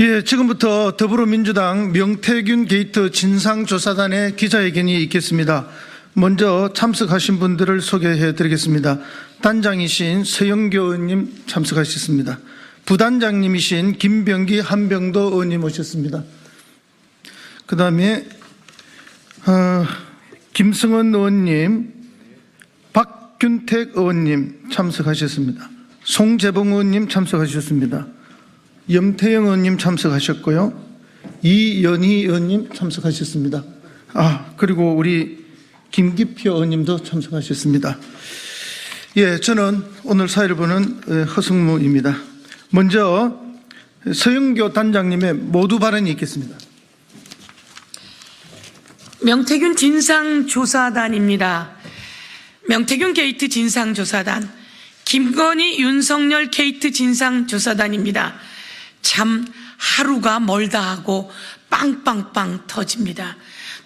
예, 지금부터 더불어민주당 명태균 게이트 진상조사단의 기자회견이 있겠습니다. 먼저 참석하신 분들을 소개해 드리겠습니다. 단장이신 서영교 의원님 참석하셨습니다. 부단장님이신 김병기 한병도 의원님 오셨습니다. 그 다음에, 어, 김승원 의원님, 박균택 의원님 참석하셨습니다. 송재봉 의원님 참석하셨습니다. 염태영 의원님 참석하셨고요. 이연희 의원님 참석하셨습니다. 아, 그리고 우리 김기표 의원님도 참석하셨습니다. 예, 저는 오늘 사회를 보는 어, 허승무입니다. 먼저 서영교 단장님의 모두 발언이 있겠습니다. 명태균 진상조사단입니다. 명태균 게이트 진상조사단, 김건희 윤석열 게이트 진상조사단입니다. 참 하루가 멀다 하고 빵빵빵 터집니다.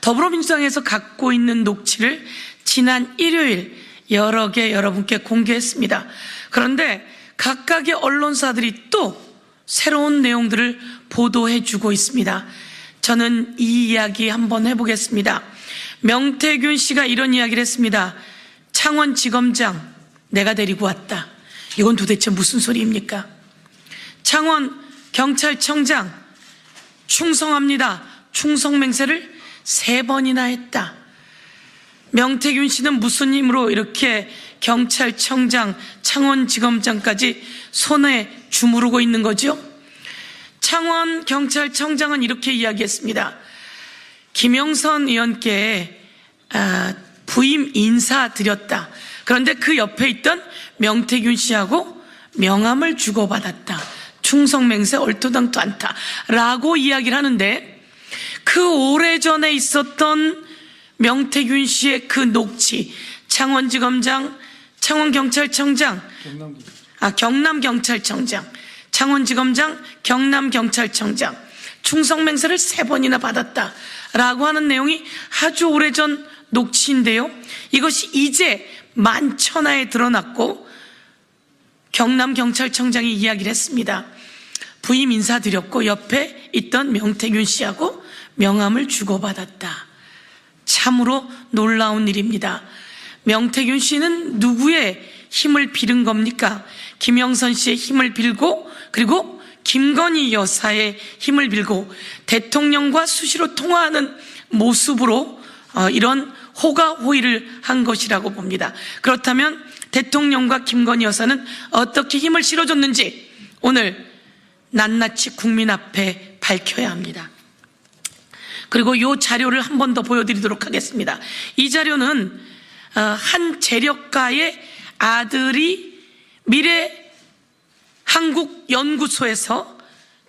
더불어민주당에서 갖고 있는 녹취를 지난 일요일 여러 개 여러분께 공개했습니다. 그런데 각각의 언론사들이 또 새로운 내용들을 보도해 주고 있습니다. 저는 이 이야기 한번 해보겠습니다. 명태균 씨가 이런 이야기를 했습니다. 창원지검장, 내가 데리고 왔다. 이건 도대체 무슨 소리입니까? 창원 경찰청장, 충성합니다. 충성 맹세를 세 번이나 했다. 명태균 씨는 무슨 힘으로 이렇게 경찰청장, 창원지검장까지 손에 주무르고 있는 거죠? 창원 경찰청장은 이렇게 이야기했습니다. 김영선 의원께 아, 부임 인사 드렸다. 그런데 그 옆에 있던 명태균 씨하고 명함을 주고받았다. 충성맹세 얼토당토 않다. 라고 이야기를 하는데 그 오래전에 있었던 명태균 씨의 그 녹취, 창원지검장, 창원경찰청장, 아, 경남경찰청장, 창원지검장, 경남경찰청장, 충성맹세를 세 번이나 받았다라고 하는 내용이 아주 오래전 녹취인데요. 이것이 이제 만천하에 드러났고 경남경찰청장이 이야기를 했습니다. 부임 인사드렸고 옆에 있던 명태균 씨하고 명함을 주고받았다. 참으로 놀라운 일입니다. 명태균 씨는 누구의 힘을 빌은 겁니까? 김영선 씨의 힘을 빌고 그리고 김건희 여사의 힘을 빌고 대통령과 수시로 통화하는 모습으로 어, 이런 호가호의를 한 것이라고 봅니다. 그렇다면 대통령과 김건희 여사는 어떻게 힘을 실어줬는지 오늘 낱낱이 국민 앞에 밝혀야 합니다. 그리고 이 자료를 한 번 더 보여드리도록 하겠습니다. 이 자료는 어, 한 재력가의 아들이 미래 한국 연구소에서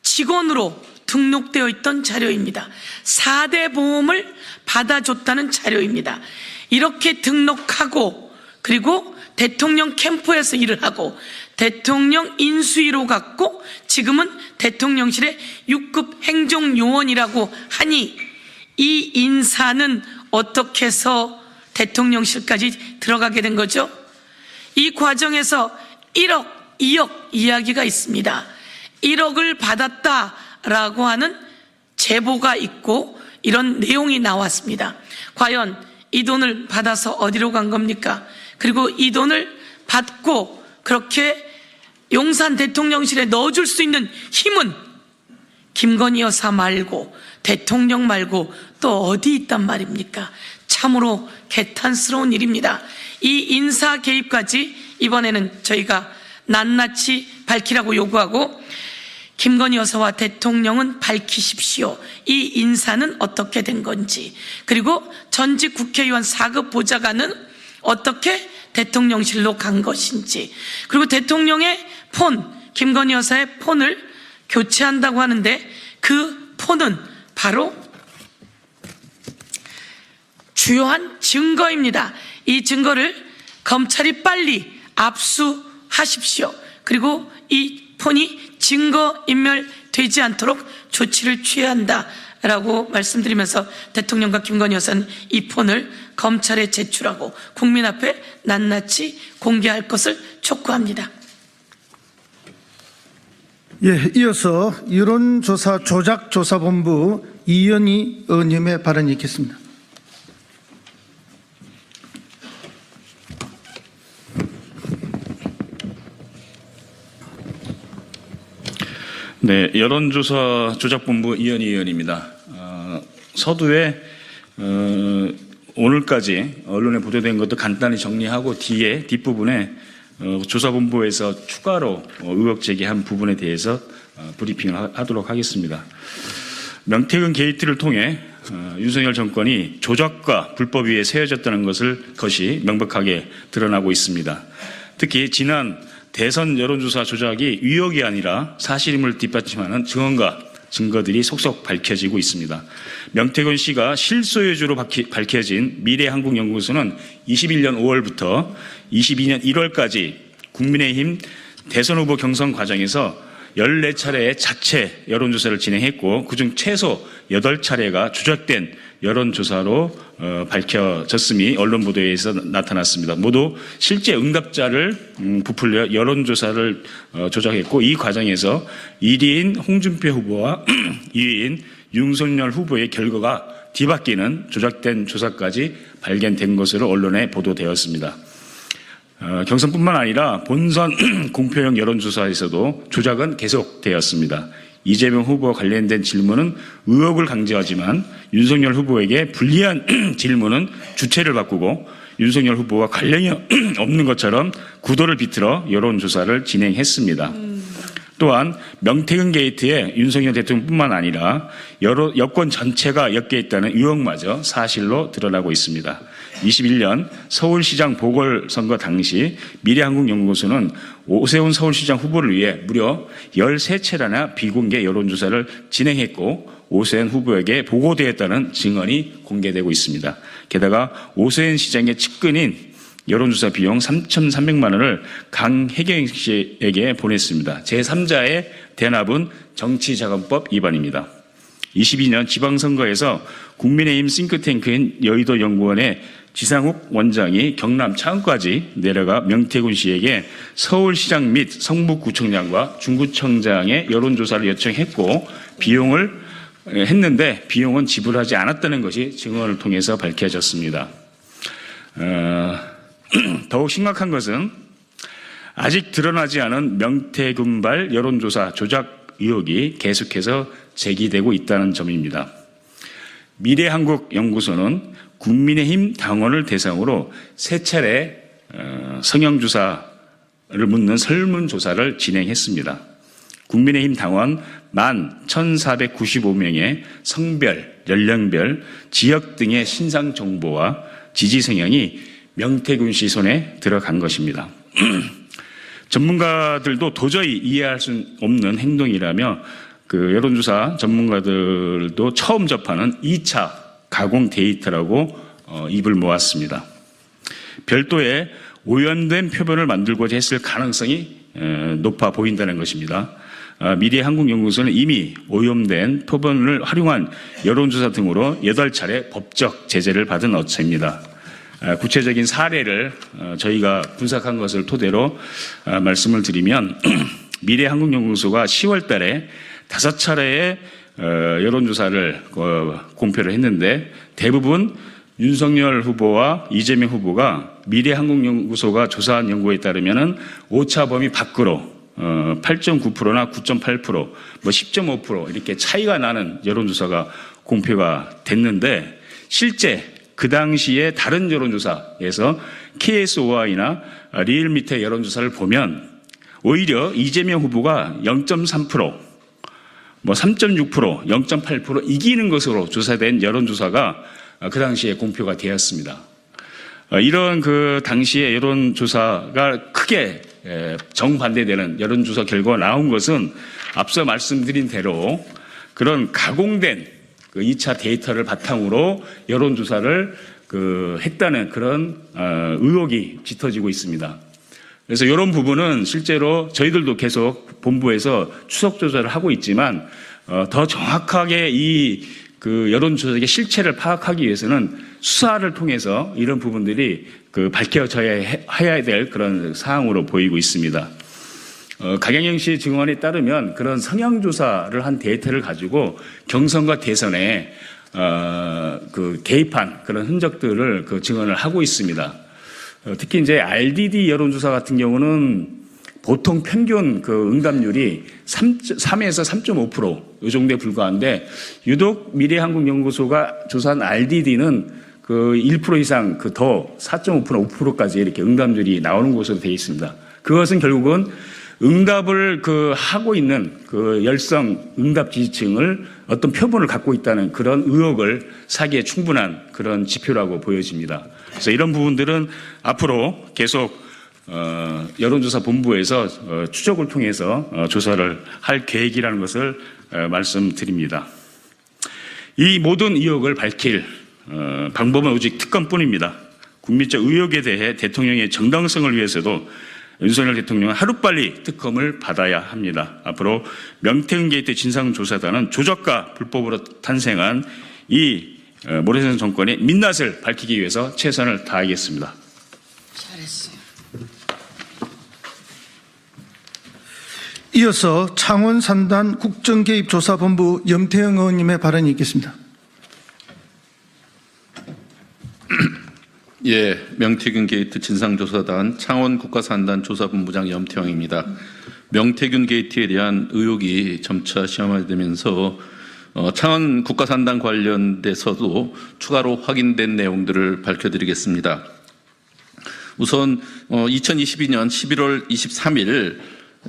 직원으로 등록되어 있던 자료입니다. 4대 보험을 받아줬다는 자료입니다. 이렇게 등록하고 그리고 대통령 캠프에서 일을 하고 대통령 인수위로 갔고 지금은 대통령실의 6급 행정요원이라고 하니 이 인사는 어떻게 해서 대통령실까지 들어가게 된 거죠? 이 과정에서 1억, 2억 이야기가 있습니다. 1억을 받았다라고 하는 제보가 있고 이런 내용이 나왔습니다. 과연 이 돈을 받아서 어디로 간 겁니까? 그리고 이 돈을 받고 그렇게 용산 대통령실에 넣어줄 수 있는 힘은 김건희 여사 말고 대통령 말고 또 어디 있단 말입니까? 참으로 개탄스러운 일입니다. 이 인사 개입까지 이번에는 저희가 낱낱이 밝히라고 요구하고 김건희 여사와 대통령은 밝히십시오. 이 인사는 어떻게 된 건지 그리고 전직 국회의원 4급 보좌관은 어떻게 대통령실로 간 것인지 그리고 대통령의 폰 김건희 여사의 폰을 교체한다고 하는데 그 폰은 바로 주요한 증거입니다. 이 증거를 검찰이 빨리 압수하십시오. 그리고 이 폰이 증거인멸 되지 않도록 조치를 취해야 한다 라고 말씀드리면서 대통령과 김건희 여사는 이 폰을 검찰에 제출하고 국민 앞에 낱낱이 공개할 것을 촉구합니다. 예, 이어서 여론조사 조작조사본부 이현희 의원님의 발언이 있겠습니다. 네, 여론조사 조작본부 이현희 의원입니다. 어, 서두에 어, 오늘까지 언론에 보도된 것도 간단히 정리하고 뒤에 뒷부분에 어, 조사본부에서 추가로 어, 의혹 제기한 부분에 대해서 어, 브리핑을 하- 하도록 하겠습니다. 명태균 게이트를 통해 어, 윤석열 정권이 조작과 불법 위에 세워졌다는 것을 것이 명백하게 드러나고 있습니다. 특히 지난 대선 여론조사 조작이 위혹이 아니라 사실임을 뒷받침하는 증언과 증거들이 속속 밝혀지고 있습니다. 명태균 씨가 실소유주로 밝혀진 미래한국연구소는 21년 5월부터 22년 1월까지 국민의힘 대선 후보 경선 과정에서 14차례의 자체 여론조사를 진행했고 그중 최소 8차례가 조작된 여론조사로 어, 밝혀졌음이 언론 보도에서 나타났습니다. 모두 실제 응답자를 음, 부풀려 여론조사를 어, 조작했고 이 과정에서 1위인 홍준표 후보와 2위인 윤석열 후보의 결과가 뒤바뀌는 조작된 조사까지 발견된 것으로 언론에 보도되었습니다. 어, 경선뿐만 아니라 본선 공표형 여론조사에서도 조작은 계속되었습니다. 이재명 후보와 관련된 질문은 의혹을 강조하지만 윤석열 후보에게 불리한 질문은 주체를 바꾸고 윤석열 후보와 관련이 없는 것처럼 구도를 비틀어 여론조사를 진행했습니다. 또한 명태균 게이트에 윤석열 대통령뿐만 아니라 여러 여권 전체가 엮여 있다는 의혹마저 사실로 드러나고 있습니다. 21년 서울시장 보궐선거 당시 미래한국연구소는 오세훈 서울시장 후보를 위해 무려 13차례나 비공개 여론조사를 진행했고 오세훈 후보에게 보고되었다는 증언이 공개되고 있습니다. 게다가 오세훈 시장의 측근인 여론조사 비용 3,300만 원을 강혜경 씨에게 보냈습니다. 제3자의 대납은 정치자금법 위반입니다. 22년 지방선거에서 국민의힘 싱크탱크인 여의도 연구원의 지상욱 원장이 경남 창원까지 내려가 명태균 씨에게 서울시장 및 성북구청장과 중구청장의 여론조사를 요청했고 비용을 했는데 비용은 지불하지 않았다는 것이 증언을 통해서 밝혀졌습니다. 어, 더욱 심각한 것은 아직 드러나지 않은 명태균발 여론조사 조작 의혹이 계속해서 제기되고 있다는 점입니다. 미래한국연구소는 국민의힘 당원을 대상으로 세 차례 어, 성형조사를 묻는 설문조사를 진행했습니다. 국민의힘 당원 만 1,495명의 성별, 연령별, 지역 등의 신상 정보와 지지 성향이 명태균 씨 손에 들어간 것입니다. 전문가들도 도저히 이해할 수 없는 행동이라며 그 여론조사 전문가들도 처음 접하는 2차 가공 데이터라고 어, 입을 모았습니다. 별도의 오염된 표본을 만들고자 했을 가능성이 에, 높아 보인다는 것입니다. 아, 미래 한국연구소는 이미 오염된 표본을 활용한 여론조사 등으로 8차례 법적 제재를 받은 업체입니다. 아, 구체적인 사례를 어, 저희가 분석한 것을 토대로 아, 말씀을 드리면 미래 한국연구소가 10월 달에 다섯 차례의 어, 여론조사를 어, 공표를 했는데 대부분 윤석열 후보와 이재명 후보가 미래한국연구소가 조사한 연구에 따르면은 오차 범위 밖으로 어, 8.9%나 9.8%, 뭐 10.5% 이렇게 차이가 나는 여론조사가 공표가 됐는데 실제 그 당시에 다른 여론조사에서 KSOI나 리얼미터 여론조사를 보면 오히려 이재명 후보가 0.3%, 뭐 3.6%, 0.8% 이기는 것으로 조사된 여론조사가 그 당시에 공표가 되었습니다. 어, 이런 그 당시의 여론조사가 크게 에, 정반대되는 여론조사 결과가 나온 것은 앞서 말씀드린 대로 그런 가공된 그 2차 데이터를 바탕으로 여론조사를 그 했다는 그런 어, 의혹이 짙어지고 있습니다. 그래서 이런 부분은 실제로 저희들도 계속 본부에서 추석 조사를 하고 있지만 어, 더 정확하게 이 그 여론조사의 실체를 파악하기 위해서는 수사를 통해서 이런 부분들이 그 밝혀져야 해- 해야 될 그런 사항으로 보이고 있습니다. 어, 강영영 씨 증언에 따르면 그런 성향 조사를 한 데이터를 가지고 경선과 대선에 어, 그 개입한 그런 흔적들을 그 증언을 하고 있습니다. 어, 특히 이제 RDD 여론조사 같은 경우는 보통 평균 그 응답률이 3, 3에서 3.5%이 정도에 불과한데 유독 미래한국연구소가 조사한 RDD는 그 1% 이상 그 더 4.5% 5%까지 이렇게 응답률이 나오는 것으로 되어 있습니다. 그것은 결국은 응답을 그 하고 있는 그 열성 응답 지지층을 어떤 표본을 갖고 있다는 그런 의혹을 사기에 충분한 그런 지표라고 보여집니다. 그래서 이런 부분들은 앞으로 계속 어, 여론조사 본부에서 어, 추적을 통해서 어, 조사를 할 계획이라는 것을 어, 말씀드립니다. 이 모든 의혹을 밝힐 어, 방법은 오직 특검뿐입니다. 국민적 의혹에 대해 대통령의 정당성을 위해서도 윤석열 대통령은 하루빨리 특검을 받아야 합니다. 앞으로 명태균 게이트 진상조사단은 조작과 불법으로 탄생한 이 어, 모래선 정권의 민낯을 밝히기 위해서 최선을 다하겠습니다. 잘했어요. 이어서 창원 산단 국정개입조사본부 염태영 의원님의 발언이 있겠습니다. 예, 명태균 게이트 진상조사단 창원 국가산단 조사본부장 염태영입니다. 명태균 게이트에 대한 의혹이 점차 시험화되면서 어, 창원 국가산단 관련돼서도 추가로 확인된 내용들을 밝혀드리겠습니다. 우선 어, 2022년 11월 23일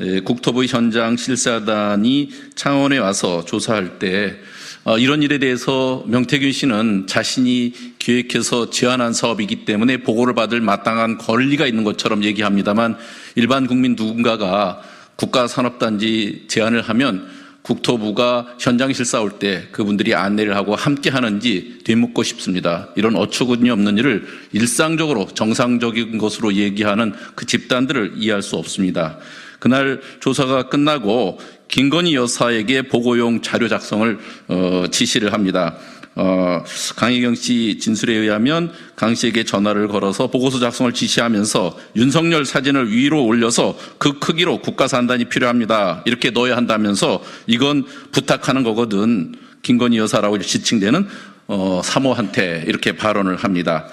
에, 국토부 현장 실사단이 창원에 와서 조사할 때 어, 이런 일에 대해서 명태균 씨는 자신이 기획해서 제안한 사업이기 때문에 보고를 받을 마땅한 권리가 있는 것처럼 얘기합니다만 일반 국민 누군가가 국가산업단지 제안을 하면 국토부가 현장 실사 올 때 그분들이 안내를 하고 함께 하는지 되묻고 싶습니다. 이런 어처구니 없는 일을 일상적으로 정상적인 것으로 얘기하는 그 집단들을 이해할 수 없습니다. 그날 조사가 끝나고 김건희 여사에게 보고용 자료 작성을 어, 지시를 합니다. 어, 강혜경 씨 진술에 의하면 강 씨에게 전화를 걸어서 보고서 작성을 지시하면서 윤석열 사진을 위로 올려서 그 크기로 국가 산단이 필요합니다. 이렇게 넣어야 한다면서 이건 부탁하는 거거든. 김건희 여사라고 지칭되는 어, 사모한테 이렇게 발언을 합니다.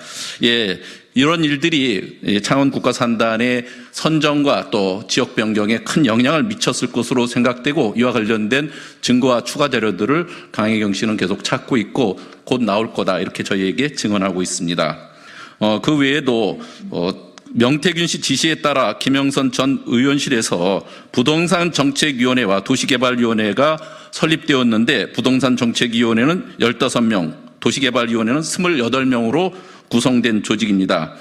예, 이런 일들이 예, 창원 국가산단의 선정과 또 지역 변경에 큰 영향을 미쳤을 것으로 생각되고 이와 관련된 증거와 추가 자료들을 강혜경 씨는 계속 찾고 있고 곧 나올 거다 이렇게 저희에게 증언하고 있습니다. 어, 그 외에도 어, 명태균 씨 지시에 따라 김영선 전 의원실에서 부동산 정책위원회와 도시개발위원회가 설립되었는데 부동산 정책위원회는 15명, 도시개발위원회는 28명으로 구성된 조직입니다.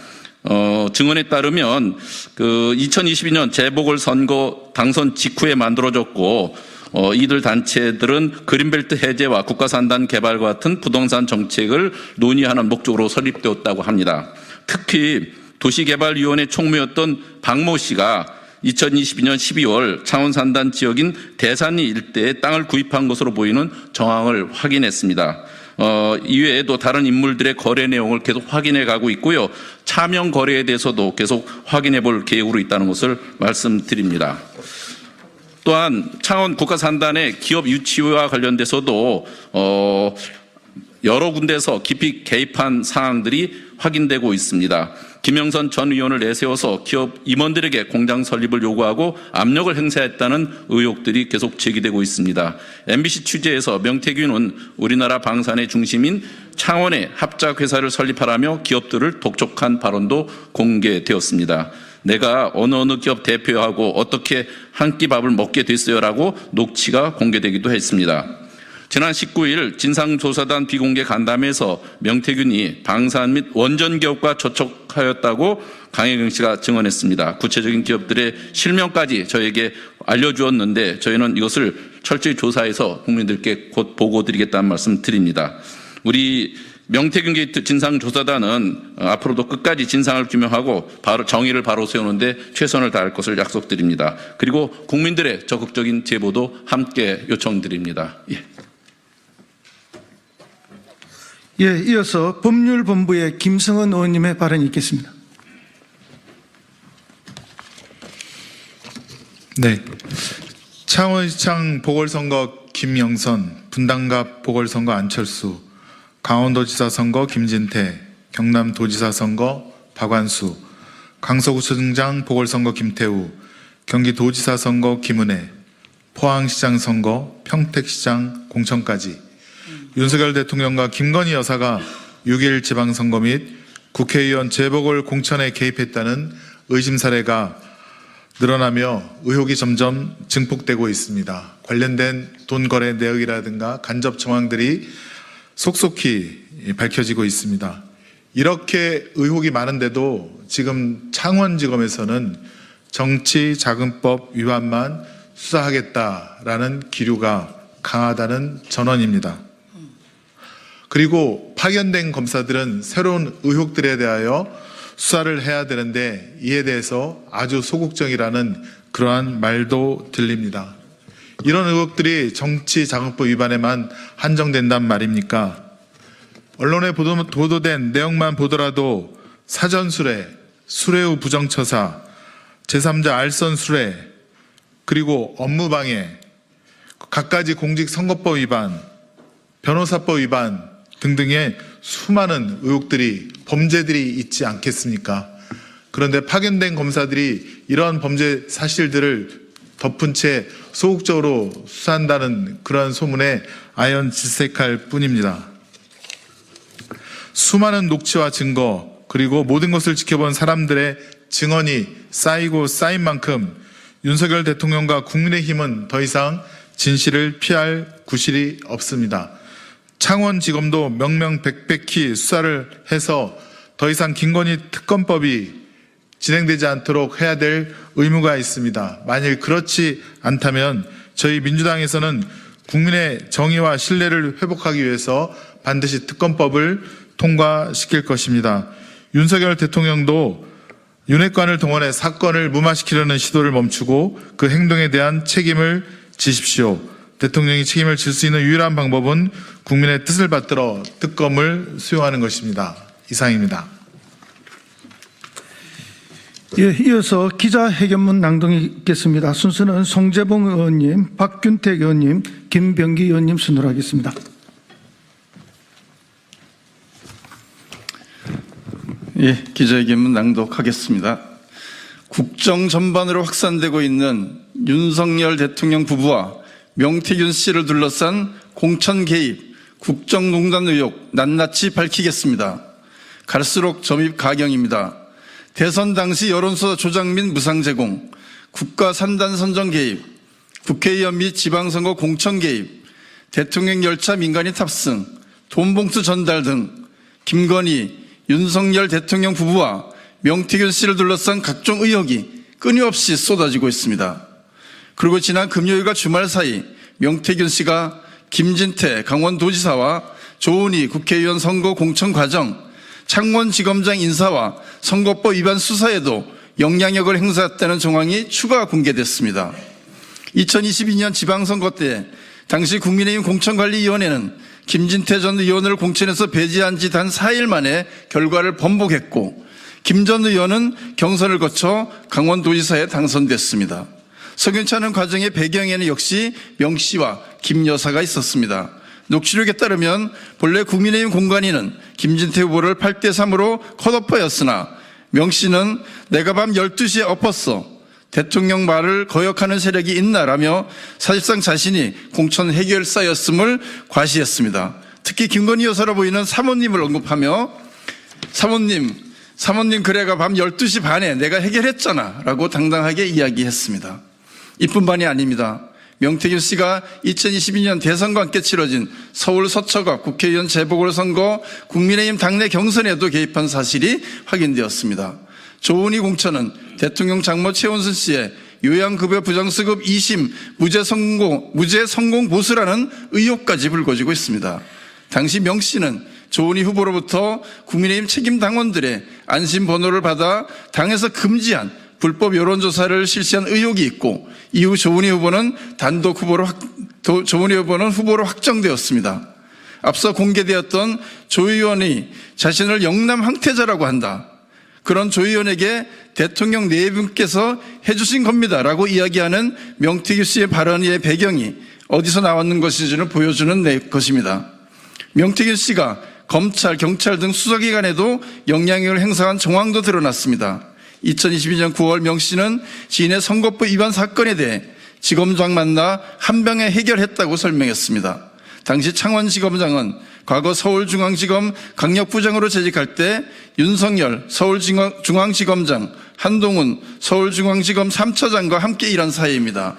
어, 증언에 따르면 그 2022년 재보궐 선거 당선 직후에 만들어졌고 어, 이들 단체들은 그린벨트 해제와 국가산단 개발과 같은 부동산 정책을 논의하는 목적으로 설립되었다고 합니다. 특히 도시개발위원회 총무였던 박모 씨가 2022년 12월 창원 산단 지역인 대산리 일대에 땅을 구입한 것으로 보이는 정황을 확인했습니다. 어, 이외에도 다른 인물들의 거래 내용을 계속 확인해 가고 있고요. 차명 거래에 대해서도 계속 확인해 볼 계획으로 있다는 것을 말씀드립니다. 또한 창원 국가산단의 기업 유치와 관련돼서도 어, 여러 군데서 깊이 개입한 사항들이 확인되고 있습니다. 김영선 전 의원을 내세워서 기업 임원들에게 공장 설립을 요구하고 압력을 행사했다는 의혹들이 계속 제기되고 있습니다. MBC 취재에서 명태균은 우리나라 방산의 중심인 창원에 합작회사를 설립하라며 기업들을 독촉한 발언도 공개되었습니다. 내가 어느 어느 기업 대표하고 어떻게 한 끼 밥을 먹게 됐어요라고 녹취가 공개되기도 했습니다. 지난 19일 진상조사단 비공개 간담회에서 명태균이 방산 및 원전 기업과 접촉하였다고 강혜경 씨가 증언했습니다. 구체적인 기업들의 실명까지 저에게 알려주었는데 저희는 이것을 철저히 조사해서 국민들께 곧 보고 드리겠다는 말씀 드립니다. 우리 명태균 게이트 진상조사단은 앞으로도 끝까지 진상을 규명하고 바로 정의를 바로 세우는데 최선을 다할 것을 약속드립니다. 그리고 국민들의 적극적인 제보도 함께 요청드립니다. 예. 예, 이어서 법률본부의 김성은 의원님의 발언이 있겠습니다. 네. 창원시청 보궐선거 김영선, 분당갑 보궐선거 안철수, 강원도지사 선거 김진태, 경남도지사 선거 박완수, 강서구청장 보궐선거 김태우, 경기도지사 선거 김은혜, 포항시장 선거 평택시장 공천까지 윤석열 대통령과 김건희 여사가 6일 지방선거 및 국회의원 재보궐 공천에 개입했다는 의심 사례가 늘어나며 의혹이 점점 증폭되고 있습니다. 관련된 돈 거래 내역이라든가 간접 정황들이 속속히 밝혀지고 있습니다. 이렇게 의혹이 많은데도 지금 창원지검에서는 정치자금법 위반만 수사하겠다라는 기류가 강하다는 전언입니다. 그리고 파견된 검사들은 새로운 의혹들에 대하여 수사를 해야 되는데 이에 대해서 아주 소극적이라는 그러한 말도 들립니다. 이런 의혹들이 정치자금법 위반에만 한정된단 말입니까? 언론에 보도- 보도된 내용만 보더라도 사전수뢰, 수뢰 후 부정처사, 제3자 알선 수뢰, 그리고 업무방해, 갖가지 공직선거법 위반, 변호사법 위반 등등의 수많은 의혹들이 범죄들이 있지 않겠습니까? 그런데 파견된 검사들이 이러한 범죄 사실들을 덮은 채 소극적으로 수사한다는 그러한 소문에 아연 질색할 뿐입니다. 수많은 녹취와 증거 그리고 모든 것을 지켜본 사람들의 증언이 쌓이고 쌓인 만큼 윤석열 대통령과 국민의힘은 더 이상 진실을 피할 구실이 없습니다. 창원지검도 명명백백히 수사를 해서 더 이상 김건희 특검법이 진행되지 않도록 해야 될 의무가 있습니다. 만일 그렇지 않다면 저희 민주당에서는 국민의 정의와 신뢰를 회복하기 위해서 반드시 특검법을 통과시킬 것입니다. 윤석열 대통령도 윤핵관을 동원해 사건을 무마시키려는 시도를 멈추고 그 행동에 대한 책임을 지십시오. 대통령이 책임을 질 수 있는 유일한 방법은 국민의 뜻을 받들어 특검을 수용하는 것입니다. 이상입니다. 예, 이어서 기자회견문 낭독이 있겠습니다. 순서는 송재봉 의원님, 박균택 의원님, 김병기 의원님 순으로 하겠습니다. 예, 기자회견문 낭독하겠습니다. 국정 전반으로 확산되고 있는 윤석열 대통령 부부와 명태균 씨를 둘러싼 공천 개입, 국정농단 의혹 낱낱이 밝히겠습니다. 갈수록 점입 가경입니다. 대선 당시 여론조사 조작 및 무상 제공, 국가 산단 선정 개입, 국회의원 및 지방선거 공천 개입, 대통령 열차 민간인 탑승, 돈봉투 전달 등 김건희, 윤석열 대통령 부부와 명태균 씨를 둘러싼 각종 의혹이 끊임없이 쏟아지고 있습니다. 그리고 지난 금요일과 주말 사이 명태균 씨가 김진태 강원도지사와 조은희 국회의원 선거 공천 과정, 창원지검장 인사와 선거법 위반 수사에도 영향력을 행사했다는 정황이 추가 공개됐습니다. 2022년 지방선거 때 당시 국민의힘 공천관리위원회는 김진태 전 의원을 공천에서 배제한 지 단 4일 만에 결과를 번복했고 김 전 의원은 경선을 거쳐 강원도지사에 당선됐습니다. 석연찮은 과정의 배경에는 역시 명 씨와 김 여사가 있었습니다. 녹취록에 따르면 본래 국민의힘 공관위는 김진태 후보를 8대 3으로 컷오퍼였으나 명 씨는 내가 밤 12시에 엎었어. 대통령 말을 거역하는 세력이 있나라며 사실상 자신이 공천 해결사였음을 과시했습니다. 특히 김건희 여사로 보이는 사모님을 언급하며 사모님, 사모님 그래가 밤 12시 반에 내가 해결했잖아 라고 당당하게 이야기했습니다. 이뿐만이 아닙니다. 명태균 씨가 2022년 대선과 함께 치러진 서울 서초갑 국회의원 재보궐선거 국민의힘 당내 경선에도 개입한 사실이 확인되었습니다. 조은희 공천은 대통령 장모 최원순 씨의 요양급여 부정수급 2심 무죄 성공, 무죄 성공 보수라는 의혹까지 불거지고 있습니다. 당시 명 씨는 조은희 후보로부터 국민의힘 책임 당원들의 안심 번호를 받아 당에서 금지한 불법 여론조사를 실시한 의혹이 있고 이후 조은희 후보는 단독 후보로 확, 도- 조은희 후보는 후보로 확정되었습니다. 앞서 공개되었던 조 의원이 자신을 영남 황태자라고 한다. 그런 조 의원에게 대통령 네 분께서 해주신 겁니다라고 이야기하는 명태규 씨의 발언의 배경이 어디서 나왔는 것인지를 보여주는 내 것입니다. 명태균 씨가 검찰, 경찰 등 수사기관에도 영향력을 행사한 정황도 드러났습니다. 2022년 9월 명 씨는 지인의 선거법 위반 사건에 대해 지검장 만나 한 병에 해결했다고 설명했습니다. 당시 창원지검장은 과거 서울중앙지검 강력부장으로 재직할 때 윤석열 서울중앙지검장, 한동훈 서울중앙지검 3차장과 함께 일한 사이입니다.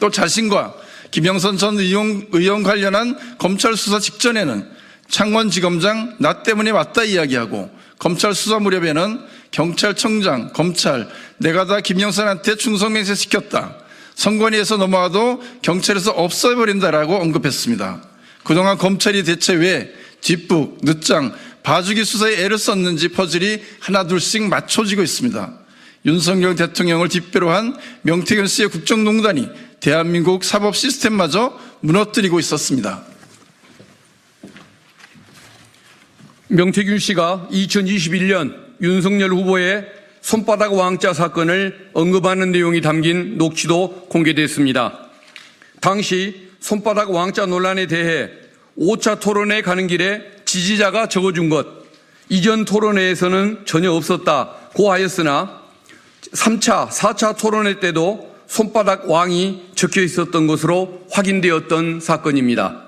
또 자신과 김영선 전 의원, 의원 관련한 검찰 수사 직전에는 창원지검장 나 때문에 왔다 이야기하고 검찰 수사 무렵에는 경찰청장, 검찰 내가 다 김영선한테 충성맹세 시켰다. 선관위에서 넘어와도 경찰에서 없애버린다라고 언급했습니다. 그동안 검찰이 대체 왜 뒷북, 늦장, 봐주기 수사에 애를 썼는지 퍼즐이 하나둘씩 맞춰지고 있습니다. 윤석열 대통령을 뒷배로 한 명태균 씨의 국정농단이 대한민국 사법 시스템마저 무너뜨리고 있었습니다. 명태균 씨가 2021년 윤석열 후보의 손바닥 왕자 사건을 언급하는 내용이 담긴 녹취도 공개됐습니다. 당시 손바닥 왕자 논란에 대해 5차 토론회 가는 길에 지지자가 적어준 것, 이전 토론회에서는 전혀 없었다 고 하였으나 3차, 4차 토론회 때도 손바닥 왕이 적혀 있었던 것으로 확인되었던 사건입니다.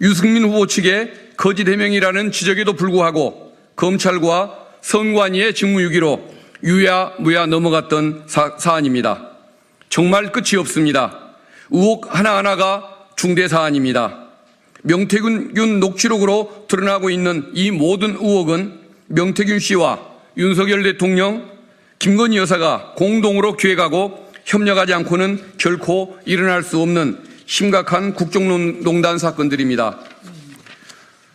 유승민 후보 측의 거짓 해명이라는 지적에도 불구하고 검찰과 선관위의 직무유기로 유야무야 넘어갔던 사, 사안입니다. 정말 끝이 없습니다. 의혹 하나하나가 중대 사안입니다. 명태균 균 녹취록으로 드러나고 있는 이 모든 의혹은 명태균 씨와 윤석열 대통령, 김건희 여사가 공동으로 기획하고 협력하지 않고는 결코 일어날 수 없는 심각한 국정농단 사건들입니다.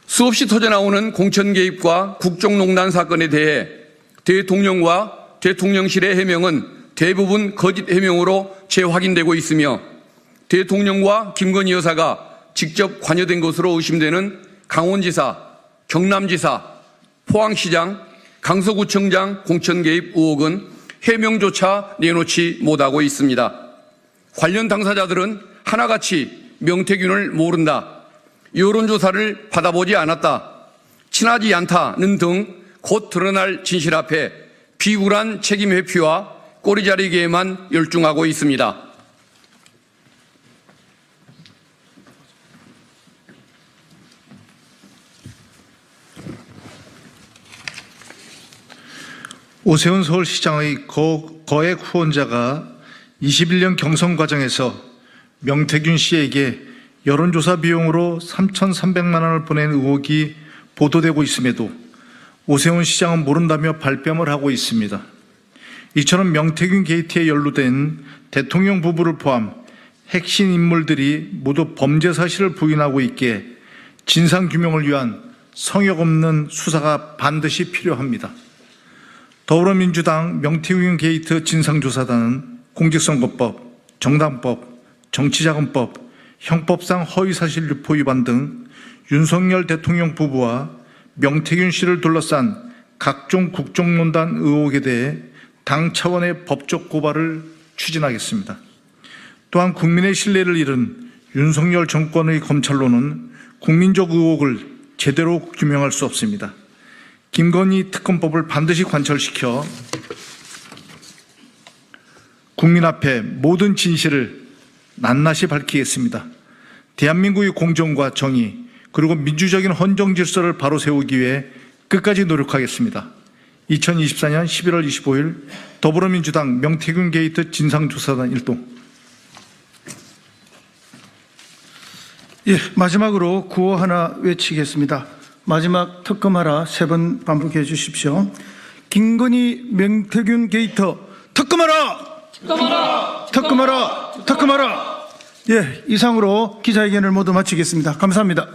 수없이 터져나오는 공천 개입과 국정농단 사건에 대해 대통령과 대통령실의 해명은 대부분 거짓 해명으로 재확인되고 있으며 대통령과 김건희 여사가 직접 관여된 것으로 의심되는 강원지사, 경남지사, 포항시장, 강서구청장 공천 개입 의혹은 해명조차 내놓지 못하고 있습니다. 관련 당사자들은 하나같이 명태균을 모른다. 여론조사를 받아보지 않았다. 친하지 않다는 등 곧 드러날 진실 앞에 비굴한 책임 회피와 꼬리자리기에만 열중하고 있습니다. 오세훈 서울시장의 거, 거액 후원자가 21년 경선 과정에서 명태균 씨에게 여론조사 비용으로 3,300만 원을 보낸 의혹이 보도되고 있음에도 오세훈 시장은 모른다며 발뺌을 하고 있습니다. 이처럼 명태균 게이트에 연루된 대통령 부부를 포함 핵심 인물들이 모두 범죄 사실을 부인하고 있기에 진상규명을 위한 성역 없는 수사가 반드시 필요합니다. 더불어민주당 명태균 게이트 진상조사단은 공직선거법, 정당법, 정치자금법, 형법상 허위사실 유포 위반 등 윤석열 대통령 부부와 명태균 씨를 둘러싼 각종 국정농단 의혹에 대해 당 차원의 법적 고발을 추진하겠습니다. 또한 국민의 신뢰를 잃은 윤석열 정권의 검찰로는 국민적 의혹을 제대로 규명할 수 없습니다. 김건희 특검법을 반드시 관철시켜 국민 앞에 모든 진실을 낱낱이 밝히겠습니다. 대한민국의 공정과 정의 그리고 민주적인 헌정 질서를 바로 세우기 위해 끝까지 노력하겠습니다. 2024년 11월 25일 더불어민주당 명태균 게이트 진상조사단 일동 예, 마지막으로 구호 하나 외치겠습니다. 마지막 특검하라 세 번 반복해 주십시오. 김건희 명태균 게이트 특검하라! 특검하라! 특검하라! 특검하라! 예, 이상으로 기자회견을 모두 마치겠습니다. 감사합니다.